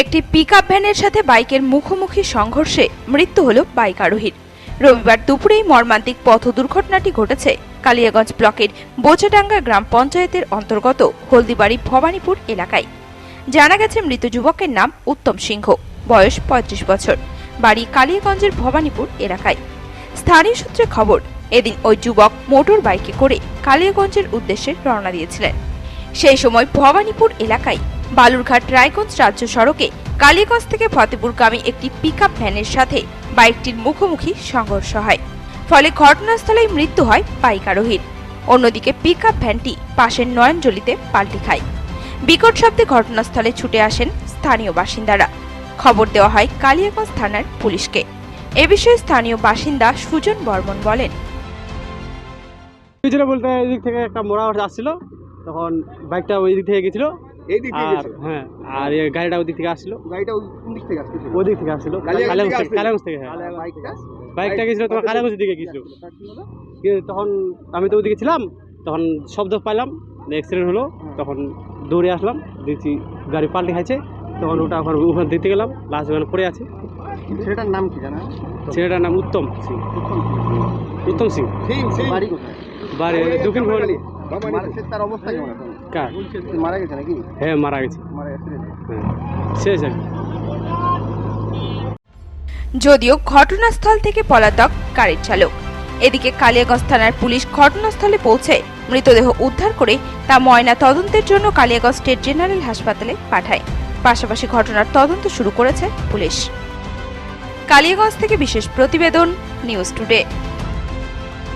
একটি পিকআপ ভ্যানের সাথে বাইকের মুখোমুখি সংঘর্ষে মৃত্যু হল বাইক আরোহীর। রবিবার দুপুরেই মর্মান্তিক পথ দুর্ঘটনাটি ঘটেছে কালিয়াগঞ্জ ব্লকের বোচাডাঙ্গা গ্রাম পঞ্চায়েতের অন্তর্গত হলদিবাড়ি ভবানীপুর এলাকায়। জানা গেছে, মৃত যুবকের নাম উত্তম সিংহ, বয়স পঁয়ত্রিশ বছর, বাড়ি কালিয়াগঞ্জের ভবানীপুর এলাকায়। স্থানীয় সূত্রে খবর, এদিন ওই যুবক মোটর বাইকে করে কালিয়াগঞ্জের উদ্দেশ্যে রওনা দিয়েছিলেন। সেই সময় ভবানীপুর এলাকায় বালুরঘাট রায়গঞ্জ রাজ্য সড়কে কালীগঞ্জ থেকে ফতেপুরগামী একটি পিকআপ ভ্যানের সাথে বাইকটির মুখোমুখি সংঘর্ষ হয়। ফলে ঘটনাস্থলেই মৃত্যু হয় বাইক আরোহীর। অন্যদিকে পিকআপ ভ্যানটি পাশের নয়নজলিতে পাল্টি খায়। বিকট শব্দে ঘটনাস্থলে ছুটে আসেন স্থানীয় বাসিন্দারা। খবর দেওয়া হয় কালিয়াগঞ্জ থানার পুলিশকে। এ বিষয়ে স্থানীয় বাসিন্দা সুজন বর্মন বলেন। বলতে এদিক থেকে একটা মোড়া আসছিল। তখন বাইকটা ওই দিক থেকে গেছিল। এই দিক থেকে আর হ্যাঁ আর এই গাড়িটা ওই দিক থেকে আসছিল গাড়িটা কোন দিক থেকে আসতেছিল ওই থেকে আসছিল কালিয়াগঞ্জ কালিয়াগঞ্জ থেকে থেকে কালিয়াগঞ্জ থেকে হ্যাঁ। বাইকটা? বাইকটা গেছিল তোমার কালিয়াগঞ্জের দিকে গেছিল। তখন আমি তো ওদিকে ছিলাম তখন শব্দ পাইলাম অ্যাক্সিডেন্ট হলো তখন দৌড়ে আসলাম দেখছি গাড়ি পাল্টে খাইছে তখন ওটা ওখানে ওখানে দেখতে গেলাম লাস্ট ওখানে পড়ে আছে। ছেলেটার নাম কি জানা? ছেলেটার নাম উত্তম সিং। উত্তম সিং। বাড়ি কোথায়? বাড়ি দক্ষিণ ভবানী তার অবস্থা কেমন কার? মারা গেছে নাকি? হ্যাঁ মারা গেছে। মারা গেছে। হ্যাঁ। শেষ যদিও ঘটনাস্থল থেকে পলাতক গাড়ির চালক। এদিকে কালিয়াগঞ্জ থানার পুলিশ ঘটনাস্থলে পৌঁছে মৃতদেহ উদ্ধার করে তা ময়না তদন্তের জন্য কালিয়াগঞ্জ স্টেট জেনারেল হাসপাতালে পাঠায়। পাশাপাশি ঘটনার তদন্ত শুরু করেছে পুলিশ। কালিয়াগঞ্জ থেকে বিশেষ প্রতিবেদন নিউজ টুডে।